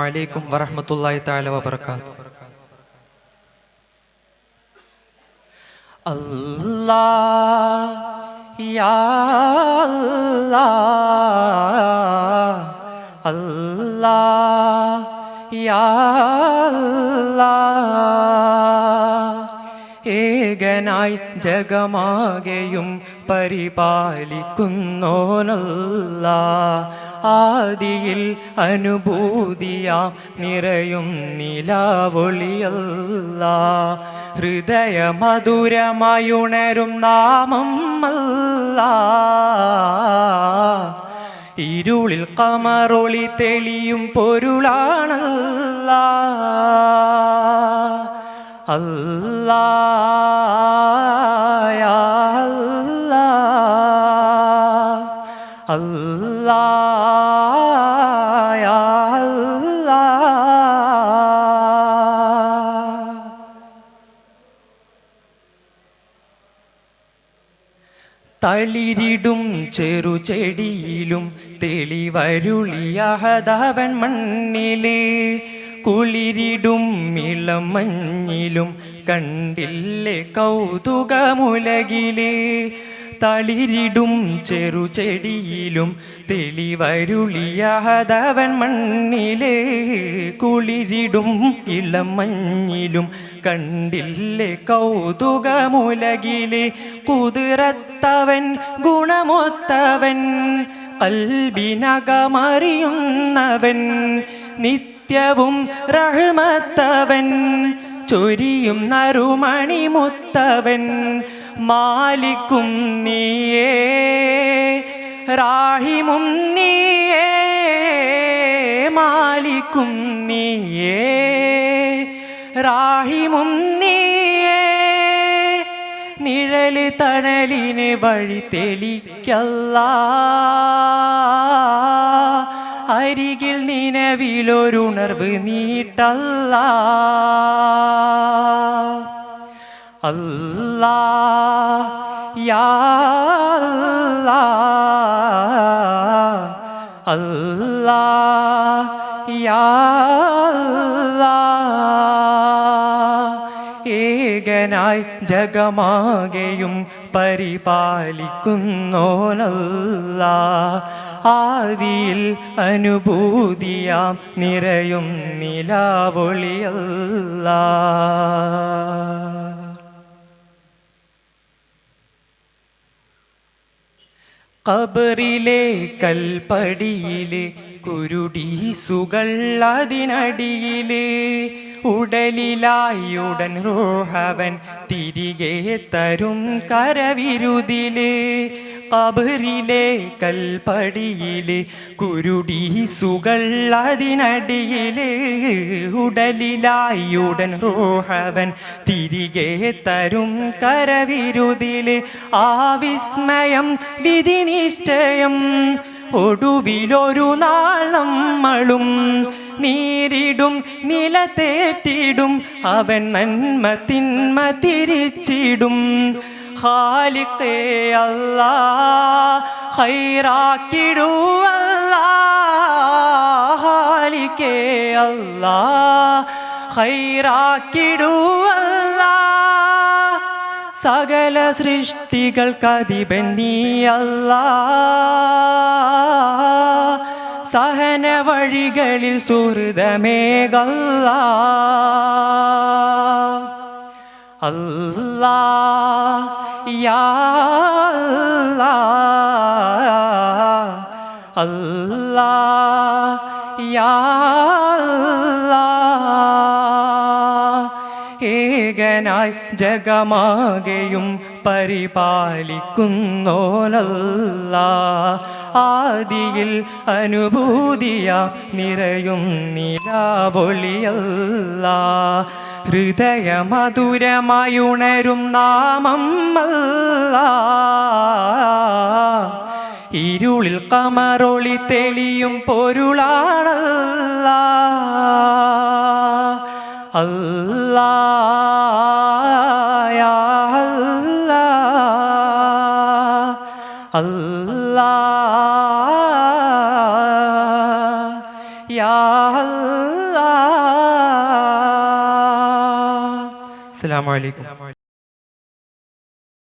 അലൈക്കും വറഹ്മത്തുള്ളാഹി തആല വബറകാത്തു ഏകനായി ജഗമാകെയും പരിപാലിക്കുന്നോനല്ല ആദിയിൽ അനുഭൂതിയാം നിറയും നിലാവൊളിയല്ല. ഹൃദയ മധുരമായുണരും നാമം അല്ല. ഇരുളിൽ കമറൊളി തെളിയും പൊരുളാണല്ല. അല്ലാ. തളിരിടും ചെറുചെടിയിലും തെളിവരുളിയഹതവൻ മണ്ണിൽ. കുളിരിടും ഇളം മഞ്ഞിലും കണ്ടില്ലേ കൗതുകമുലകിൽ. തളിരിടും ചെറുചെടിയിലും തെളിവരുളിയാതവൻ മണ്ണിൽ കുളിരിടും ഇളം മഞ്ഞിലും കണ്ടില്ലേ കൗതുകമുലകിലെ കുതിരത്തവൻ ഗുണമൊത്തവൻ കൽബിനകമറിയുന്നവൻ നിത്യവും റഹ്മത്തവൻ ചൊരിയും നറുമണി മുത്തവൻ മാലിക്കും നീയേ റാഹിമും നീയേ മാലിക്കും നീയേ റാഹിമും നീയേ നിഴൽ തണലിന് വഴി തെളിക്കല്ല. അരികിൽ നിലവിലൊരുണർവ് നീട്ടല്ല. അല്ലാ അല്ലാ ഏകനായി ജഗമാകെയും പരിപാലിക്കുന്നോനല്ല ആദിയിൽ അനുഭൂതിയാം നിറയും നിലാവൊളിയല്ല കബറിലെ കൽപ്പടിയിൽ കുരുടീസുകൾ അതിനടിയിൽ. ഉടലിലായുടൻ റോഹവൻ തിരികെ തരും കരവിരുതിൽ. കബറിലെ കൽപ്പടിയിൽ കുരുടീസുകൾ അതിനടിയിൽ. ഉടലിലായുടൻ റോഹവൻ തിരികെ തരും കരവിരുതിൽ. ആവിസ്മയം വിസ്മയം വിധി നിശ്ചയം ഒടുവിലൊരു നാൾ നമ്മളും നീരിടും നിലത്തേറ്റിടും അവൻ നന്മ തിന്മ തിരിച്ചിടും. ഖാലിഖേ അല്ലാ ഖൈറാക്കിടുവല്ലാ ഖാലിഖേ അല്ലാ ഖൈറാക്കിടുവല്ലാ സകല സൃഷ്ടികൾക്കതിപൻ നീയല്ല സഹന വഴികളിൽ സുഹൃതമേകല്ല. അല്ലാ യാ അല്ലാ. ഏകനായി ജഗമാകെയും പരിപാലിക്കുന്നോലല്ല ആദിയിൽ അനുഭൂതിയ നിറയും നിലാവൊളിയല്ല. ഹൃദയ മധുരമായുണരും നാമം അല്ല ഇരുളിൽ കമറൊളി തെളിയും പൊരുളാണല്ല അല്ലാ യാ അല്ലാ അല്ലാ യാ അല്ലാ അസ്സലാമു അലൈക്കും